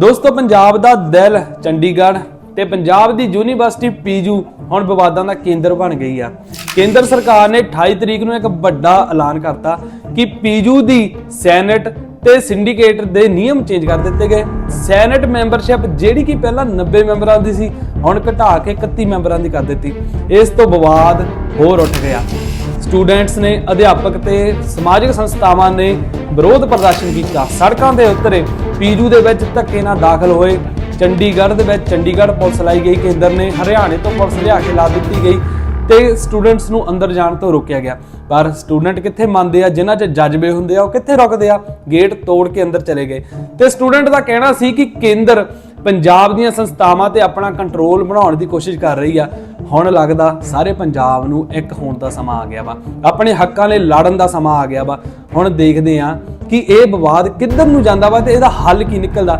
ਦੋਸਤੋ, ਪੰਜਾਬ ਦਾ ਦਿਲ ਚੰਡੀਗੜ੍ਹ ਤੇ ਪੰਜਾਬ ਦੀ ਯੂਨੀਵਰਸਿਟੀ ਪੀਜੂ ਹੁਣ ਵਿਵਾਦਾਂ ਦਾ ਕੇਂਦਰ ਬਣ ਗਈ ਆ। ਕੇਂਦਰ ਸਰਕਾਰ ਨੇ 28 ਤਰੀਕ ਨੂੰ ਇੱਕ ਵੱਡਾ ਐਲਾਨ ਕਰਤਾ ਕਿ ਪੀਜੂ ਦੀ ਸੈਨੇਟ ਤੇ ਸਿੰਡੀਕੇਟ ਦੇ ਨਿਯਮ ਚੇਂਜ ਕਰ ਦਿੱਤੇ ਗਏ। ਸੈਨੇਟ ਮੈਂਬਰਸ਼ਿਪ ਜਿਹੜੀ ਕਿ ਪਹਿਲਾਂ 90 ਮੈਂਬਰਾਂ ਦੀ ਸੀ, ਹੁਣ ਘਟਾ ਕੇ 31 ਮੈਂਬਰਾਂ ਦੀ ਕਰ ਦਿੱਤੀ। ਇਸ ਤੋਂ ਵਿਵਾਦ ਹੋਰ ਉੱਠ ਗਿਆ। ਸਟੂਡੈਂਟਸ ਨੇ, ਅਧਿਆਪਕ ਤੇ ਸਮਾਜਿਕ ਸੰਸਥਾਵਾਂ ਨੇ ਵਿਰੋਧ ਪ੍ਰਦਰਸ਼ਨ ਕੀਤਾ। ਸੜਕਾਂ ਦੇ ਉੱਤੇ ਪੀਜੂ ਦੇ ਵਿੱਚ ਧੱਕੇ ਨਾਲ ਦਾਖਲ ਹੋਏ। ਚੰਡੀਗੜ੍ਹ ਦੇ ਵਿੱਚ ਚੰਡੀਗੜ੍ਹ ਪੁਲਿਸ ਲਾਈ ਗਈ ਕੇਂਦਰ ਨੇ, ਹਰਿਆਣੇ ਤੋਂ ਪੁਲਿਸ ਲਿਆ ਕੇ ਲਾ ਦਿੱਤੀ ਗਈ ਤੇ ਸਟੂਡੈਂਟਸ ਨੂੰ ਅੰਦਰ ਜਾਣ ਤੋਂ ਰੋਕਿਆ ਗਿਆ। ਪਰ ਸਟੂਡੈਂਟ ਕਿੱਥੇ ਮੰਨਦੇ ਆ, ਜਿਨ੍ਹਾਂ 'ਚ ਜਜ਼ਬੇ ਹੁੰਦੇ ਆ, ਉਹ ਕਿੱਥੇ ਰੁਕਦੇ ਆ? ਗੇਟ ਤੋੜ ਕੇ ਅੰਦਰ ਚਲੇ ਗਏ। ਤੇ ਸਟੂਡੈਂਟ ਦਾ ਕਹਿਣਾ ਸੀ ਕਿ ਕੇਂਦਰ ਪੰਜਾਬ ਦੀਆਂ ਸੰਸਥਾਵਾਂ ਤੇ ਆਪਣਾ ਕੰਟਰੋਲ ਬਣਾਉਣ ਦੀ ਕੋਸ਼ਿਸ਼ ਕਰ ਰਹੀ ਆ। ਹੁਣ ਲੱਗਦਾ ਸਾਰੇ ਪੰਜਾਬ ਨੂੰ ਇੱਕ ਹੋਣ ਦਾ ਸਮਾਂ ਆ ਗਿਆ ਵਾ। ਆਪਣੇ ਹੱਕਾਂ ਲਈ ਲੜਨ ਦਾ ਸਮਾਂ ਆ ਗਿਆ ਵਾ। ਹੁਣ ਦੇਖਦੇ ਆ ਕਿ ਇਹ ਵਿਵਾਦ ਕਿੱਧਰ ਨੂੰ ਜਾਂਦਾ ਵਾ ਤੇ ਇਹਦਾ ਹੱਲ ਕੀ ਨਿਕਲਦਾ?